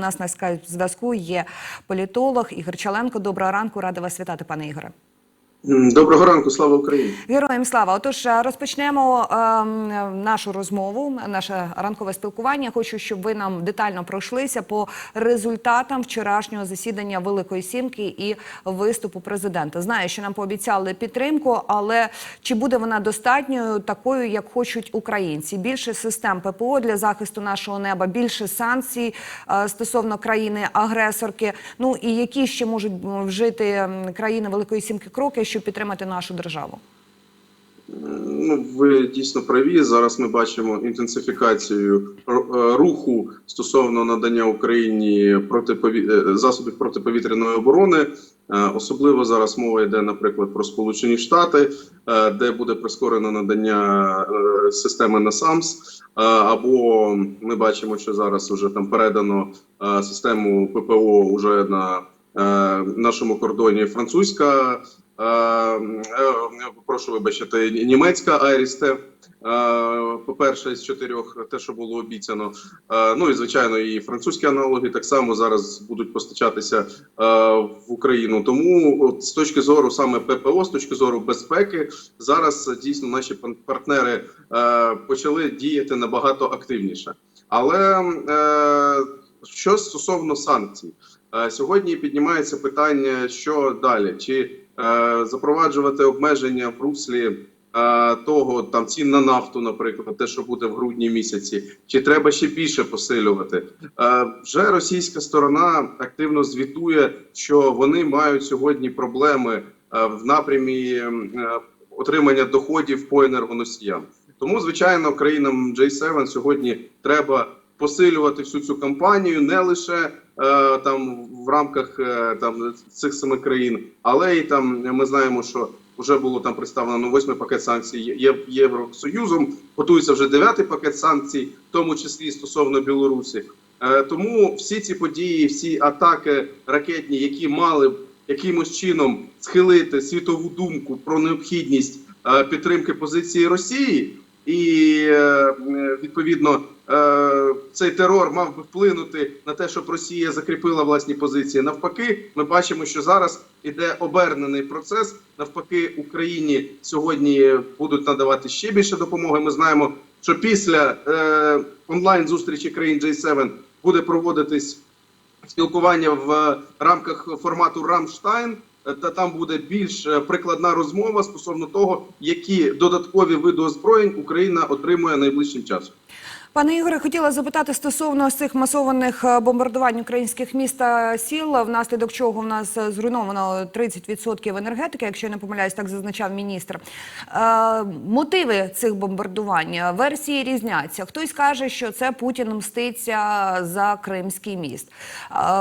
У нас на скайп зв'язку є політолог Ігор Чаленко. Доброго ранку, рада вас вітати, пане Ігоре. Доброго ранку, слава Україні. Героям слава. Отож, е, розпочнемо ем, нашу розмову, наше ранкове спілкування. Хочу, щоб ви нам детально пройшлися по результатам вчорашнього засідання Великої Сімки і виступу президента. Знаю, що нам пообіцяли підтримку, але чи буде вона достатньою такою, як хочуть українці? Більше систем ППО для захисту нашого неба, більше санкцій е, стосовно країни-агресорки. Ну і які ще можуть вжити країни Великої Сімки кроки, щоб підтримати нашу державу? Ну, ви дійсно праві. Зараз ми бачимо інтенсифікацію е, руху стосовно надання Україні протипові... е, засобів протиповітряної оборони. Е, Особливо зараз мова йде, наприклад, про Сполучені Штати, де буде прискорено надання системи NASAMS, е, або ми бачимо, що зараз вже там передано систему ППО уже на нашому кордоні французька. Е, е, прошу вибачити, німецька Айрісте. По перше, з чотирьох, те, що було обіцяно. Е, Ну і звичайно, і французькі аналоги так само зараз будуть постачатися в Україну. Тому, от, з точки зору саме ППО, з точки зору безпеки, зараз дійсно наші партнери почали діяти набагато активніше. Але що стосовно санкцій, сьогодні піднімається питання, що далі, чи запроваджувати обмеження в руслі е, того там цін на нафту, наприклад, те, що буде в грудні місяці, чи треба ще більше посилювати? Е, вже російська сторона активно звітує, що вони мають сьогодні проблеми е, в напрямі е, отримання доходів по енергоносіям. Тому, звичайно, країнам J7 сьогодні треба посилювати всю цю кампанію не лише е, там в рамках е, там цих семи країн, але й там ми знаємо, що вже було там представлено восьмий пакет санкцій Євросоюзом. Готується вже дев'ятий пакет санкцій, в тому числі стосовно Білорусі. Е, тому всі ці події, всі атаки ракетні, які мали б якимось чином схилити світову думку про необхідність е, підтримки позиції Росії, і е, е, відповідно е, цей терор мав би вплинути на те, щоб Росія закріпила власні позиції. Навпаки, ми бачимо, що зараз іде обернений процес. Навпаки, Україні сьогодні будуть надавати ще більше допомоги. Ми знаємо, що після е, онлайн зустрічі країн J7 буде проводитись спілкування в рамках формату Рамштайн. Е, Та там буде більш е, прикладна розмова стосовно того, які додаткові види озброєнь Україна отримує найближчим часом. Пане Ігоре, хотіла запитати стосовно цих масованих е, бомбардувань українських міст та сіл, внаслідок чого в нас зруйновано 30% енергетики, якщо я не помиляюсь, так зазначав міністр. Е, мотиви цих бомбардувань е, версії різняться. Хтось каже, що це Путін мститься за Кримський міст.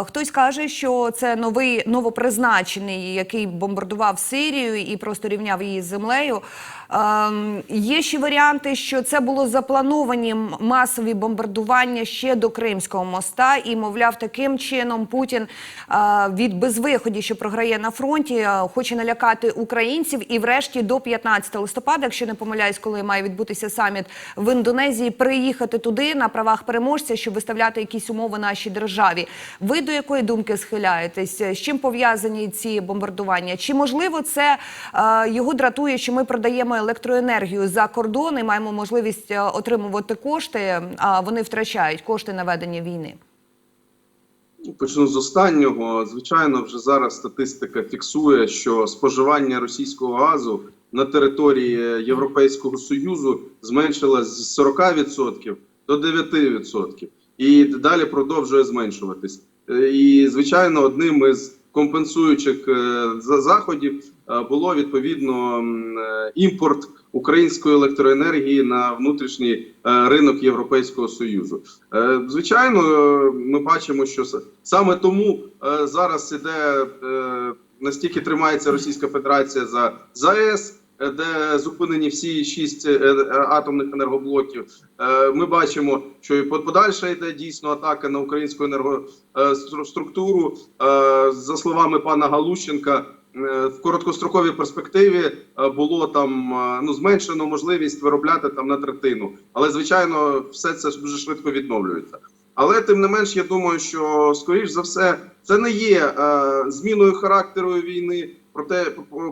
Хтось каже, що це новий новопризначений, який бомбардував Сирію і просто рівняв її з землею. Ем, є ще варіанти, що це було заплановані масові бомбардування ще до Кримського моста, і мовляв, таким чином Путін е, від безвиході, що програє на фронті, е, хоче налякати українців. І, врешті, до 15 листопада, якщо не помиляюсь, коли має відбутися саміт в Індонезії, приїхати туди на правах переможця, щоб виставляти якісь умови нашій державі. Ви до якої думки схиляєтесь? З чим пов'язані ці бомбардування? Чи можливо це е, його дратує, що ми продаємо електроенергію за кордон і маємо можливість е, отримувати кошти, а вони втрачають кошти на ведення війни? Почну з останнього. Звичайно, вже зараз статистика фіксує, що споживання російського газу на території Європейського союзу зменшилось з 40% до 9%. і далі продовжує зменшуватись. Е, І звичайно, одним із компенсуючих е, за- заходів е, було відповідно е, імпорт української електроенергії на внутрішній ринок Європейського союзу. Звичайно, ми бачимо, що саме тому зараз іде настільки тримається Російська Федерація за ЗАЕС. Е, Де зупинені всі шість е, е, атомних енергоблоків, ми бачимо, що і под- подальша йде дійсно атака на українську енергоструктуру. За словами пана Галущенка, в короткостроковій перспективі було там ну зменшено можливість виробляти там на третину, але звичайно, все це дуже швидко відновлюється. Але тим не менш, я думаю, що скоріш за все це не є е, зміною характеру війни. Про те,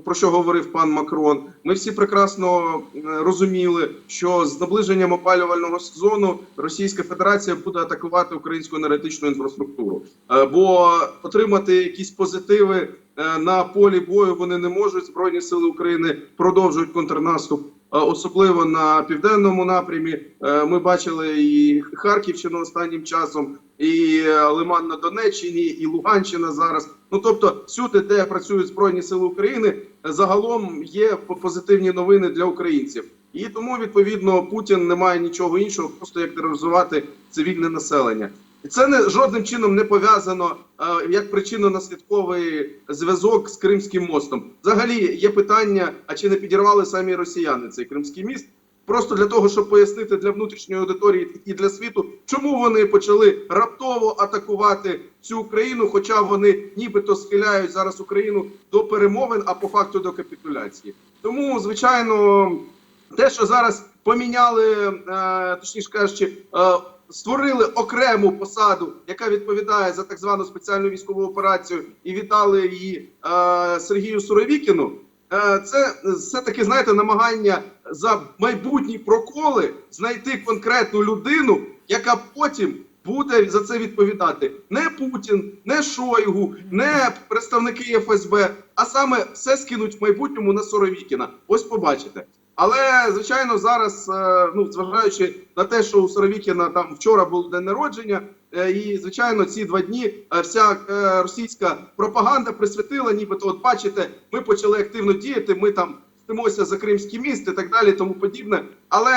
про що говорив пан Макрон, ми всі прекрасно е, розуміли, що з наближенням опалювального сезону Російська Федерація буде атакувати українську енергетичну інфраструктуру, Е, бо отримати якісь позитиви е, на полі бою вони не можуть. Збройні сили України продовжують контрнаступ. Е, Особливо на південному напрямі Е, ми бачили і Харківщину останнім часом, і е, Лиман на Донеччині, і Луганщина зараз. Ну тобто, всюди, де працюють збройні сили України, загалом є по- позитивні новини для українців. І тому відповідно Путін не має нічого іншого, просто як тероризувати цивільне населення. І це не жодним чином не пов'язано е, як причинно-наслідковий зв'язок з Кримським мостом. Взагалі є питання: а чи не підірвали самі росіяни цей Кримський міст? Просто для того, щоб пояснити для внутрішньої аудиторії і для світу, чому вони почали раптово атакувати цю Україну, хоча вони нібито схиляють зараз Україну до перемовин, а по факту до капітуляції. Тому, звичайно, те, що зараз поміняли, е, точніше кажучи, е, створили окрему посаду, яка відповідає за так звану спеціальну військову операцію, і віддали її е, Сергію Суровікіну. Е, Це все таки знаєте намагання за майбутні проколи знайти конкретну людину, яка потім буде за це відповідати. Не Путін, не Шойгу, не представники ФСБ, а саме все скинуть в майбутньому на Соровікіна. Ось побачите. Але звичайно, зараз, е, ну зважаючи на те, що у Соровікіна там вчора був день народження, е, і звичайно, ці два дні е, вся російська пропаганда присвятила, нібито, от бачите, ми почали активно діяти. Ми там стимося за Кримський міст і так далі, тому подібне. Але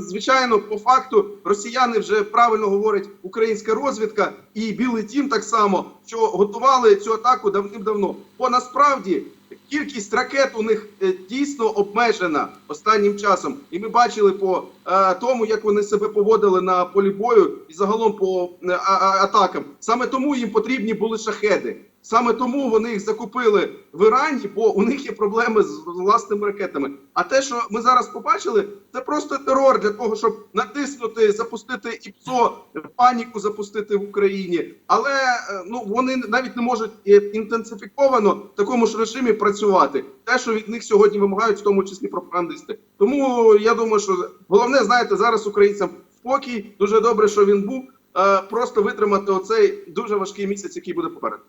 звичайно, по факту росіяни вже правильно говорять українська розвідка і білий тім так само, що готували цю атаку давним-давно. Бо насправді кількість ракет у них е, дійсно обмежена останнім часом, і ми бачили по е, тому, як вони себе поводили на полі бою, і загалом по е, атакам. Саме тому їм потрібні були шахеди. Саме тому вони їх закупили в Ірані, бо у них є проблеми з власними ракетами. А те, що ми зараз побачили, це просто терор для того, щоб натиснути, запустити ІПСО, паніку запустити в Україні. Але е, ну вони навіть не можуть е, інтенсифіковано в такому ж режимі працювати. Те, що від них сьогодні вимагають, в тому числі пропагандисти. Тому я думаю, що головне, знаєте, зараз українцям спокій. Дуже добре, що він був. Е, Просто витримати оцей дуже важкий місяць, який буде попереду.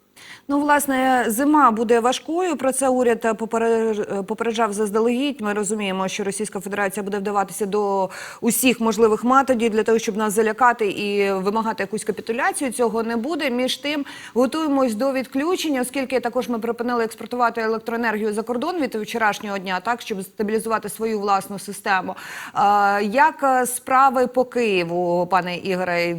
Ну, власне, зима буде важкою. Про це уряд попереджав заздалегідь. Ми розуміємо, що Російська Федерація буде вдаватися до усіх можливих методів для того, щоб нас залякати і вимагати якусь капітуляцію. Цього не буде. Між тим готуємось до відключення, оскільки також ми припинили експортувати електроенергію за кордон від вчорашнього дня, так щоб стабілізувати свою власну систему. Як справи по Києву, пане Ігоре?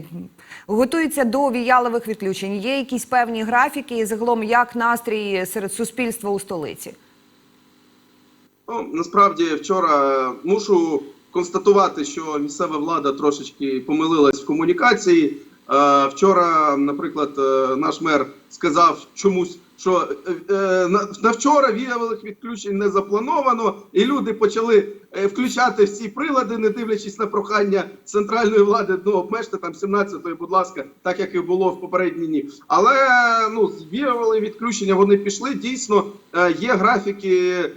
Готується до віялових відключень. Є якісь певні графіки, і загалом як настрій серед суспільства у столиці? Ну, насправді вчора е, мушу констатувати, що місцева влада трошечки помилилась в комунікації. Е, Вчора, наприклад, е, наш мер сказав чомусь, що на- вчора віялових відключень не заплановано, і люди почали включати всі прилади, не дивлячись на прохання центральної влади. Ну обмежте там 17-ї, будь ласка, так як і було в попередні дні. Але ну віялові відключення вони пішли. Дійсно е, є графіки е,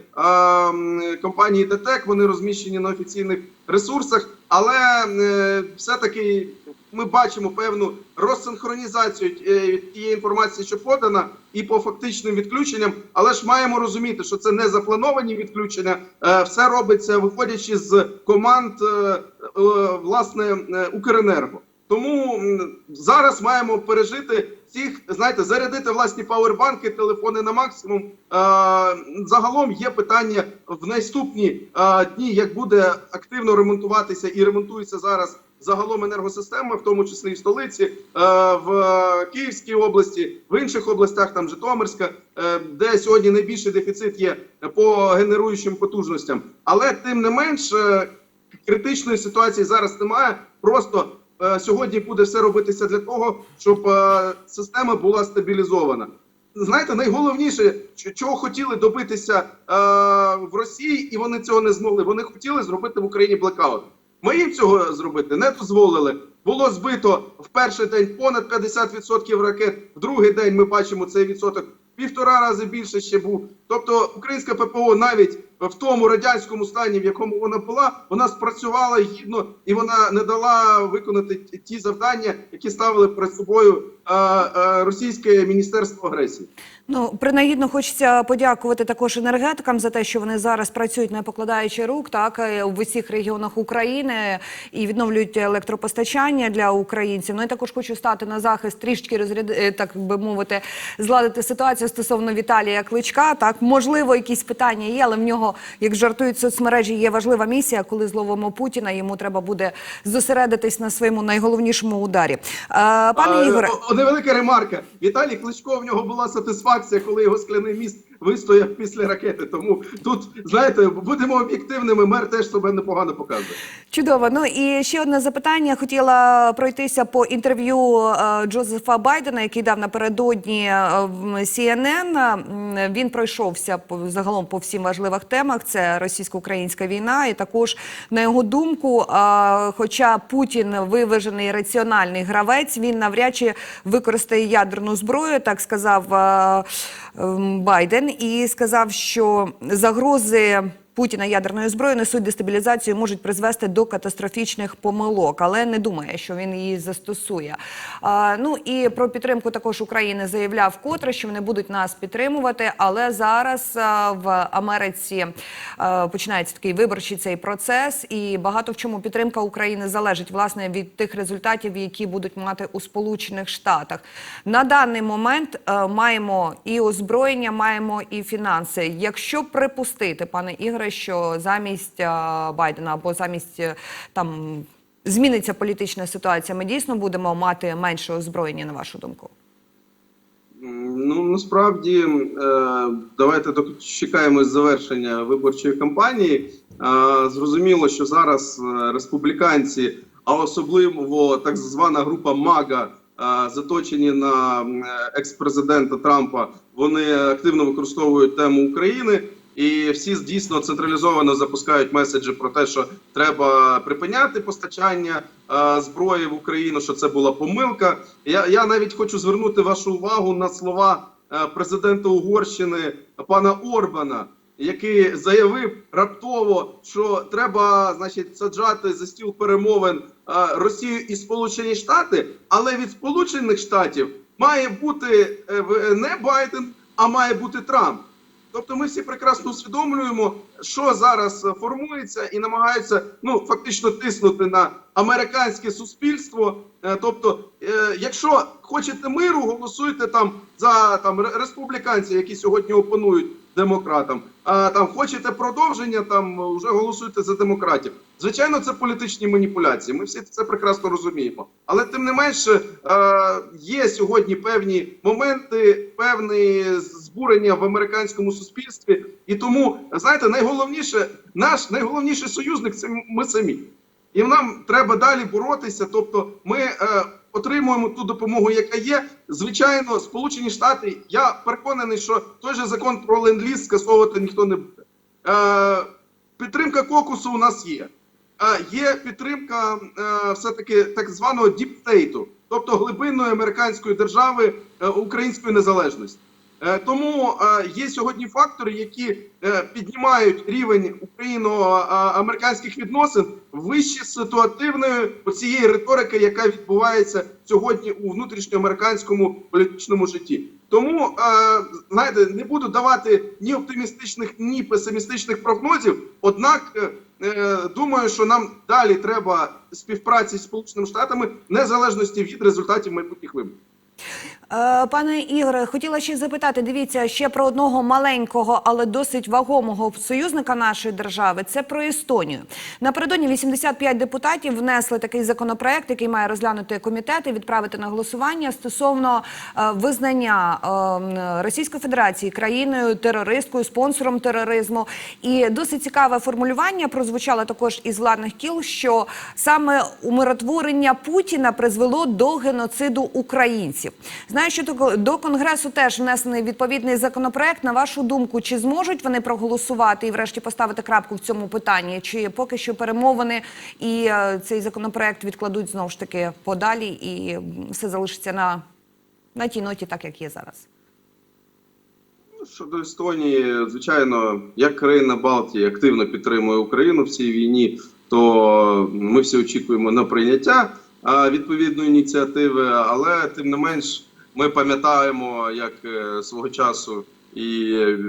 компанії ДТЕК, вони розміщені на офіційних ресурсах, але е, все-таки ми бачимо певну розсинхронізацію е, тієї інформації, що подана, і по фактичним відключенням. Але ж маємо розуміти, що це не заплановані відключення. е, Все робиться виходячи з команд е, е, власне е, Укренерго. Тому зараз маємо пережити всіх, знаєте, зарядити власні павербанки, телефони на максимум. Загалом є питання в наступні дні, як буде активно ремонтуватися і ремонтується зараз загалом енергосистема, в тому числі і столиці, е, в Київській області, в інших областях, там Житомирська, е, де сьогодні найбільший дефіцит є по генеруючим потужностям. Але тим не менш, е, критичної ситуації зараз немає. Просто сьогодні буде все робитися для того, щоб система була стабілізована. Знаєте, найголовніше, чого хотіли добитися е, в Росії, і вони цього не змогли. Вони хотіли зробити в Україні блекаут. Ми їм цього зробити не дозволили. Було збито в перший день понад 50% ракет. В другий день ми бачимо цей відсоток півтора рази більше ще був. Тобто українська ППО навіть в тому радянському стані, в якому вона була, вона спрацювала гідно і вона не дала виконати ті- завдання, які ставили перед собою е, е, російське міністерство агресії. Ну, принагідно хочеться подякувати також енергетикам за те, що вони зараз працюють не покладаючи рук, так е, в усіх регіонах України і відновлюють електропостачання для українців. Ну і також хочу стати на захист трішки розряд, е, так би мовити, зладити ситуацію стосовно Віталія Кличка. Так, можливо, якісь питання є, але в нього, як жартують соцмережі, є важлива місія. Коли зловимо Путіна, йому треба буде зосередитись на своєму найголовнішому ударі. Е, Пане Ігоре. невелика ремарка. Віталій Кличко в нього була сатисфакція, коли його скляний міст вистояв після ракети. Тому тут, знаєте, будемо об'єктивними. Мер теж себе непогано показує. Чудово. Ну і ще одне запитання. Хотіла пройтися по інтерв'ю е, Джозефа Байдена, який дав напередодні е, в CNN. Він пройшовся загалом по всім важливих темах. Це російсько-українська війна, і також на його думку, е, хоча Путін виважений раціональний гравець, він навряд чи використає ядерну зброю, так сказав е, ем, І сказав, що загрози. Путіна ядерною зброєю несуть дестабілізацію, можуть призвести до катастрофічних помилок, але не думає, що він її застосує. А, ну і про підтримку також України заявляв вкотре, що вони будуть нас підтримувати. Але зараз а, в Америці а, починається такий виборчий цей процес, і багато в чому підтримка України залежить власне від тих результатів, які будуть мати у Сполучених Штатах. На даний момент е, маємо і озброєння, маємо і фінанси. Якщо припустити, пане Ігоре, що замість е, Байдена або замість е, там зміниться політична ситуація, ми дійсно будемо мати менше озброєння, на вашу думку. Ну насправді е, давайте дочекаємось завершення виборчої кампанії. Зрозуміло, що зараз республіканці, а особливо так звана група МАГА, заточені на екс-президента Трампа, вони активно використовують тему України. І всі дійсно централізовано запускають меседжі про те, що треба припиняти постачання е, зброї в Україну, що це була помилка. Я, я навіть хочу звернути вашу увагу на слова е, президента Угорщини пана Орбана, який заявив раптово, що треба, значить, саджати за стіл перемовин е, Росію і Сполучені Штати, але від Сполучених Штатів має бути е, не Байден, а має бути Трамп. Тобто ми всі прекрасно усвідомлюємо, що зараз е, формується, і намагаються ну фактично тиснути на американське суспільство. Е, Тобто, е, якщо хочете миру, голосуйте там за там республіканців, які сьогодні опонують демократам. А там хочете продовження, там вже голосуйте за демократів. Звичайно, це політичні маніпуляції. Ми всі це прекрасно розуміємо. Але тим не менше є сьогодні певні моменти, певне збурення в американському суспільстві. І тому знаєте, найголовніше, наш найголовніший союзник це ми самі. І нам треба далі боротися. Тобто, ми е, отримуємо ту допомогу, яка є. Звичайно, Сполучені Штати. Я переконаний, що той же закон про ленд-ліз скасовувати ніхто не буде. Е, підтримка кокусу у нас є. Е, є підтримка е, все-таки так званого діптейту, тобто глибинної американської держави е, української незалежності. Е, Тому е, є сьогодні фактори, які е, піднімають рівень україно-американських відносин вище ситуативної цієї риторики, яка відбувається сьогодні у внутрішньоамериканському політичному житті. Тому знаєте, не буду давати ні оптимістичних, ні песимістичних прогнозів. Однак думаю, що нам далі треба співпраці з Сполученими Штатами незалежності від результатів майбутніх виборів. Е, Пане Ігоре, хотіла ще запитати. Дивіться ще про одного маленького, але досить вагомого союзника нашої держави. Це про Естонію. Напередодні 85 депутатів внесли такий законопроект, який має розглянути комітет і відправити на голосування стосовно е, визнання е, Російської Федерації країною терористкою, спонсором тероризму. І досить цікаве формулювання прозвучало також із владних кіл, що саме умиротворення Путіна призвело до геноциду українців. Знаю, що до- конгресу теж внесений відповідний законопроект. На вашу думку, чи зможуть вони проголосувати і, врешті, поставити крапку в цьому питанні? Чи поки що перемовини і е, цей законопроект відкладуть знову ж таки подалі, і все залишиться на, на тій ноті, так як є зараз? Ну, Щодо Естонії, звичайно, як країна Балтії активно підтримує Україну в цій війні, то ми всі очікуємо на прийняття відповідної ініціативи, але тим не менш ми пам'ятаємо, як е, свого часу. І е,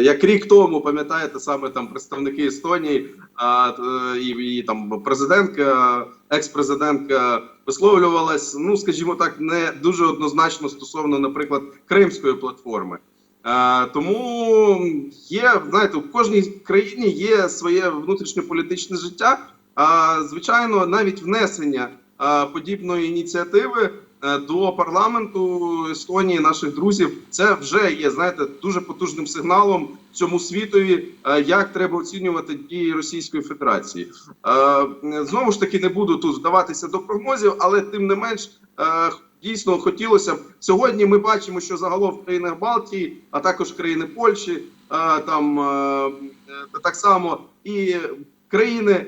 як рік тому пам'ятаєте саме там представники Естонії, а е, і, і там президентка, екс-президентка висловлювалась, ну скажімо так, не дуже однозначно стосовно, наприклад, Кримської платформи. Е, тому є, знаєте, в кожній країні є своє внутрішньополітичне життя. А звичайно, навіть внесення е, подібної ініціативи до парламенту Естонії, наших друзів, це вже є, знаєте, дуже потужним сигналом цьому світові, е, як треба оцінювати дії Російської Федерації. Е, Знову ж таки, не буду тут вдаватися до прогнозів, але тим не менш. е, Дійсно хотілося б сьогодні. Ми бачимо, що загалом в країнах Балтії, а також країни Польщі, е, там е, е, так само і країни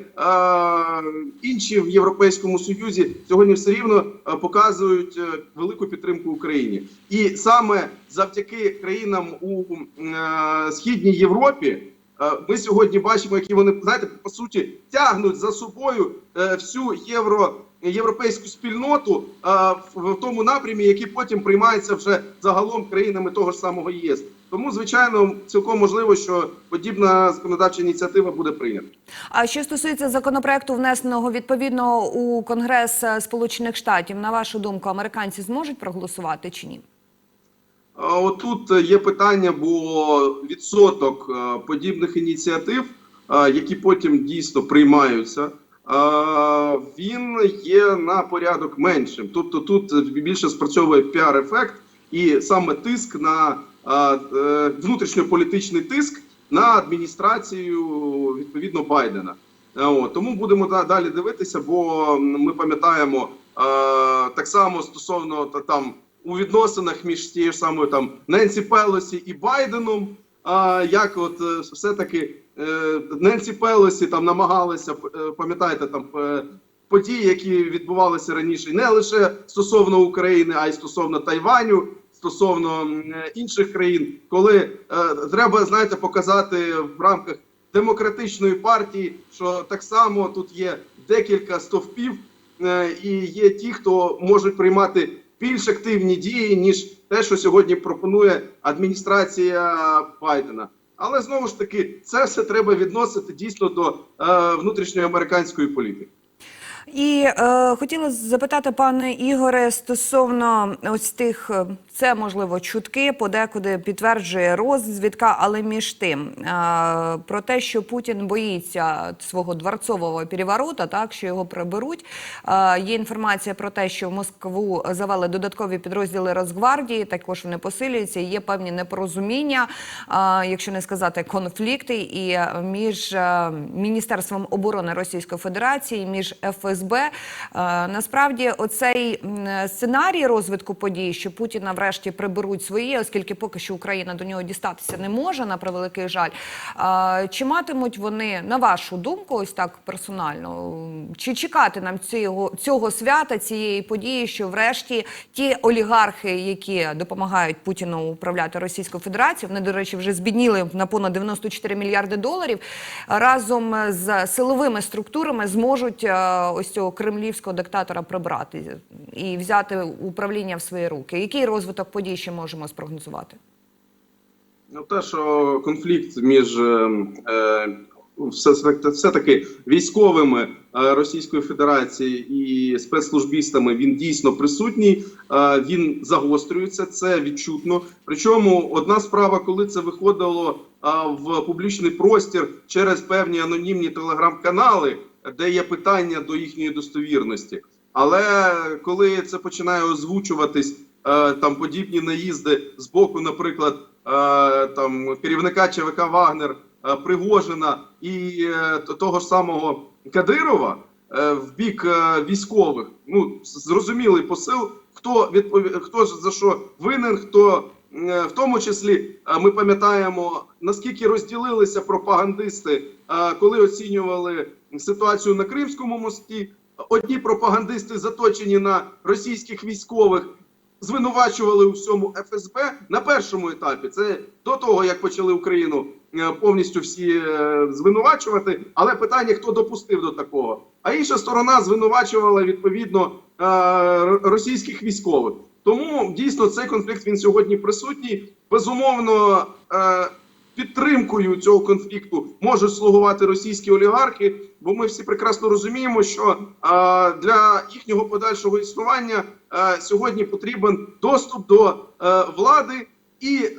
інші в Європейському Союзі сьогодні все рівно показують е, велику підтримку Україні, і саме завдяки країнам у е, східній Європі. е, Ми сьогодні бачимо, які вони знаєте, по суті тягнуть за собою всю євро європейську спільноту в тому напрямі, який потім приймається вже загалом країнами того ж самого ЄС. Тому, звичайно, цілком можливо, що подібна законодавча ініціатива буде прийнята. А що стосується законопроекту, внесеного відповідно у Конгрес е, Сполучених Штатів, на вашу думку, американці зможуть проголосувати чи ні? Отут є питання, бо відсоток е, подібних ініціатив, е, які потім дійсно приймаються, він є на порядок меншим. Тобто тут більше спрацьовує піар-ефект і саме тиск на внутрішньополітичний тиск на адміністрацію відповідно Байдена. Е, тому будемо да- далі дивитися, бо ми пам'ятаємо е, так само стосовно та там у відносинах між тією ж самою там Ненсі Пелосі і Байденом. Як от е, все-таки е, Ненсі Пелосі там намагалися е, пам'ятаєте там е, події, які відбувалися раніше, не лише стосовно України, а й стосовно Тайваню, стосовно інших країн, коли е, треба знаєте показати в рамках демократичної партії, що так само тут є декілька стовпів, е, і є ті, хто можуть приймати більш активні дії ніж те, що сьогодні пропонує адміністрація Байдена. Але знову ж таки, це все треба відносити дійсно до е, внутрішньої американської політики. І е, хотіла запитати, пане Ігоре, стосовно ось тих, е, це можливо чутки, подекуди підтверджує розвідка, але між тим е, про те, що Путін боїться свого дворцового переворота, так що його приберуть. Е, є інформація про те, що в Москву завели додаткові підрозділи Росгвардії, також вони посилюються. Є певні непорозуміння, е, якщо не сказати конфлікти, і між Міністерством оборони Російської Федерації, між ФСБ. Насправді, оцей сценарій розвитку подій, що Путіна врешті приберуть свої, оскільки поки що Україна до нього дістатися не може, на превеликий жаль. Чи матимуть вони, на вашу думку, ось так персонально, чи чекати нам цього, цього свята, цієї події, що врешті ті олігархи, які допомагають Путіну управляти Російською Федерацією, вони, до речі, вже збідніли на понад 94 мільярди доларів, разом з силовими структурами зможуть е, ось цього кремлівського диктатора прибрати і взяти управління в свої руки. Який розвиток подій ще можемо спрогнозувати? Ну, те, що конфлікт між е, е, все, таки військовими е, Російської Федерації і спецслужбістами він дійсно присутній. Е, він загострюється, це відчутно. Причому одна справа, коли це виходило е, в публічний простір через певні анонімні телеграм-канали, де є питання до їхньої достовірності. Але коли це починає озвучуватись там подібні наїзди з боку, наприклад, е, там керівника ЧВК Вагнер, е, Пригожина і е, того ж самого Кадирова, е, в бік е, військових. Ну зрозумілий посил, хто відпові... хто ж за що винен, хто е, в тому числі е, ми пам'ятаємо наскільки розділилися пропагандисти, е, коли оцінювали ситуацію на Кримському мості. Одні пропагандисти заточені на російських військових, звинувачували у всьому ФСБ на першому етапі. Це до того, як почали Україну е, повністю всі е, звинувачувати. Але питання, хто допустив до такого. А інша сторона звинувачувала відповідно е, російських військових. Тому дійсно цей конфлікт він сьогодні присутній. Безумовно, підтримкою цього конфлікту можуть слугувати російські олігархи, бо ми всі прекрасно розуміємо, що е, для їхнього подальшого існування е, сьогодні потрібен доступ до е, влади і е,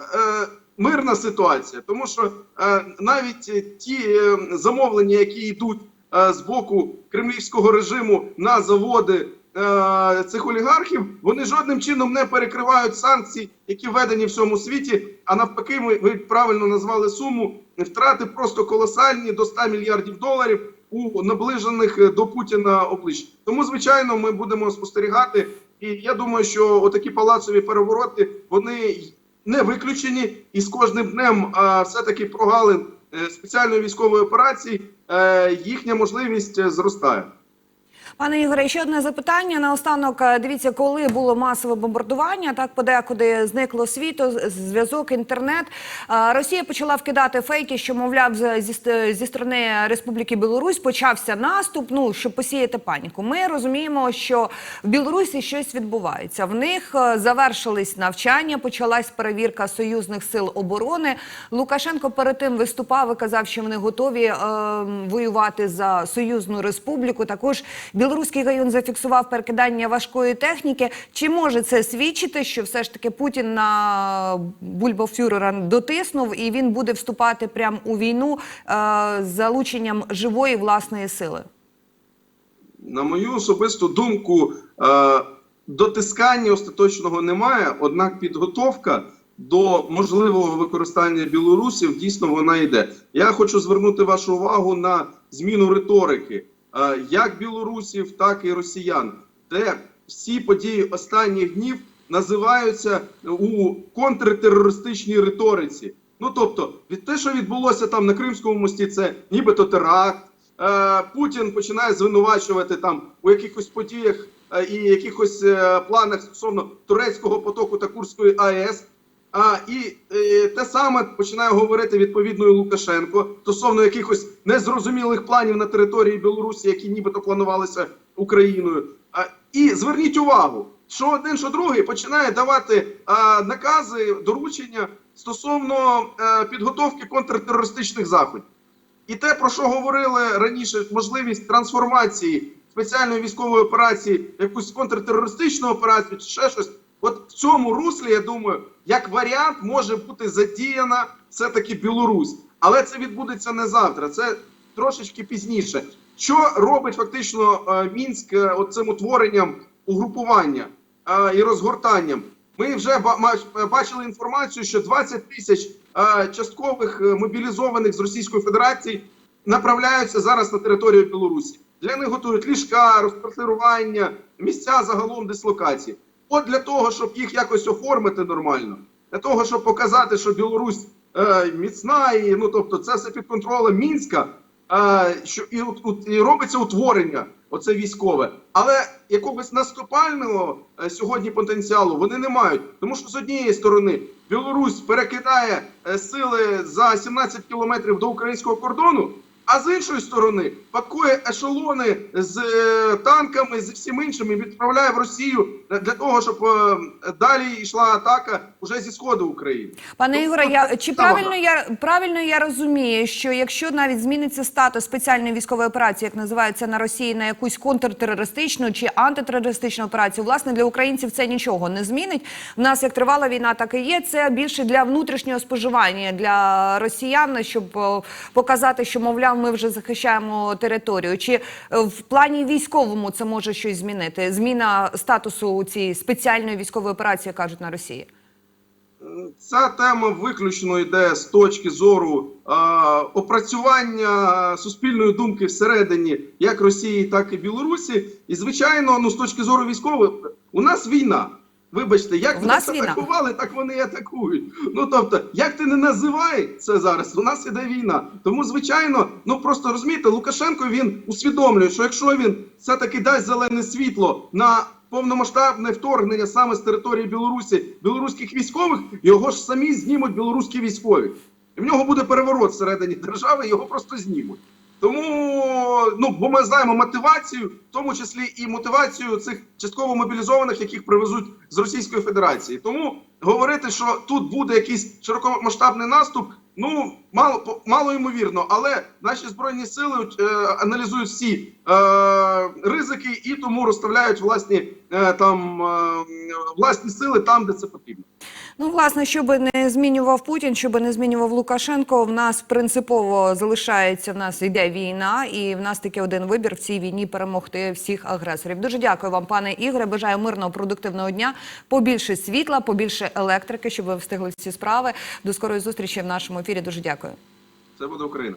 мирна ситуація, тому що е, навіть ті е, замовлення, які йдуть е, з боку кремлівського режиму на заводи е, цих олігархів, вони жодним чином не перекривають санкції, які введені в всьому світі. А навпаки, ми ви правильно назвали суму втрати просто колосальні до 100 мільярдів доларів у наближених е, до Путіна облич. Тому, звичайно, ми будемо спостерігати. І я думаю, що отакі палацові перевороти вони не виключені, і з кожним днем а, все-таки прогалин е, спеціальної військової операції їхня можливість зростає. Пане Ігоре, ще одне запитання. Наостанок, е, дивіться, коли було масове бомбардування, так подекуди зникло світло, з- зв'язок, інтернет. Е, Росія почала вкидати фейки, що, мовляв, зі, зі сторони Республіки Білорусь почався наступ, ну, щоб посіяти паніку. Ми розуміємо, що в Білорусі щось відбувається. В них е, завершились навчання, почалась перевірка союзних сил оборони. Лукашенко перед тим виступав і казав, що вони готові е, воювати за союзну республіку. Також білоруський район зафіксував перекидання важкої техніки. Чи може це свідчити, що все ж таки Путін на бульбофюрера дотиснув і він буде вступати прямо у війну е, з залученням живої власної сили? На мою особисту думку, е, дотискання остаточного немає, однак підготовка до можливого використання білорусів дійсно вона йде. Я хочу звернути вашу увагу на зміну риторики як білорусів, так і росіян, де всі події останніх днів називаються у контртерористичній риториці. Ну тобто, від те, що відбулося там на Кримському мості, це нібито теракт. Е, Путін починає звинувачувати там у якихось подіях е, і якихось е, планах стосовно турецького потоку та Курської АЕС. А і е, те саме починає говорити відповідно і Лукашенко стосовно якихось незрозумілих планів на території Білорусі, які нібито планувалися Україною. А, і зверніть увагу, що один, що другий починає давати а, накази, доручення стосовно е, підготовки контртерористичних заходів. І те, про що говорили раніше, можливість трансформації спеціальної військової операції, якусь контртерористичну операцію, чи ще щось. От в цьому руслі, я думаю, як варіант може бути задіяна все-таки Білорусь. Але це відбудеться не завтра, це трошечки пізніше. Що робить фактично е, Мінськ е, цим утворенням угрупування е, і розгортанням? Ми вже бачили інформацію, що 20 тисяч часткових мобілізованих з Російської Федерації направляються зараз на територію Білорусі. Для них готують ліжка, розквартирування, місця загалом дислокації. От для того, щоб їх якось оформити нормально, для того, щоб показати, що Білорусь е, міцна, і ну тобто це все під контролем Мінська, е, що і, і робиться утворення, оце військове. Але якогось наступального е, сьогодні потенціалу вони не мають. Тому що з однієї сторони Білорусь перекидає е, сили за 17 кілометрів до українського кордону. А з іншої сторони пакує ешелони з е, танками, з всім іншим і відправляє в Росію для того, щоб е, далі йшла атака уже зі сходу України. Пане Ну, Ігоре, ну, я чи правильно я правильно я розумію, що якщо навіть зміниться статус спеціальної військової операції, як називається на Росії, на якусь контртерористичну чи антитерористичну операцію, власне для українців це нічого не змінить. В нас як тривала війна, так і є. Це більше для внутрішнього споживання для росіян, щоб е, показати, що мовляв, ми вже захищаємо територію. Чи е, в плані військовому це може щось змінити? Зміна статусу цієї спеціальної військової операції, кажуть на Росії. Ця тема виключно йде з точки зору е, опрацювання суспільної думки всередині як Росії, так і Білорусі. І звичайно, ну з точки зору військових, у нас війна. Вибачте, як нас війна. атакували, так вони і атакують. Ну тобто, як ти не називай це зараз, у нас іде війна. Тому, звичайно, ну просто розумієте, Лукашенко він усвідомлює, що якщо він все-таки дасть зелене світло на повномасштабне вторгнення саме з території Білорусі білоруських військових, його ж самі знімуть білоруські військові. І в нього буде переворот всередині держави, його просто знімуть. Тому, ну бо ми знаємо мотивацію, в тому числі і мотивацію цих частково мобілізованих, яких привезуть з Російської Федерації. Тому говорити, що тут буде якийсь широкомасштабний наступ, ну мало мало ймовірно. Але наші збройні сили е, аналізують всі е, ризики і тому розставляють власні е, там е, власні сили там, де це потрібно. Ну, власне, щоб не змінював Путін, щоб не змінював Лукашенко, в нас принципово залишається, в нас йде війна, і в нас таки один вибір в цій війні перемогти всіх агресорів. Дуже дякую вам, пане Ігоре. Бажаю мирного, продуктивного дня, побільше світла, побільше електрики, щоб ви встигли всі справи. До скорої зустрічі в нашому ефірі. Дуже дякую. Це буде Україна.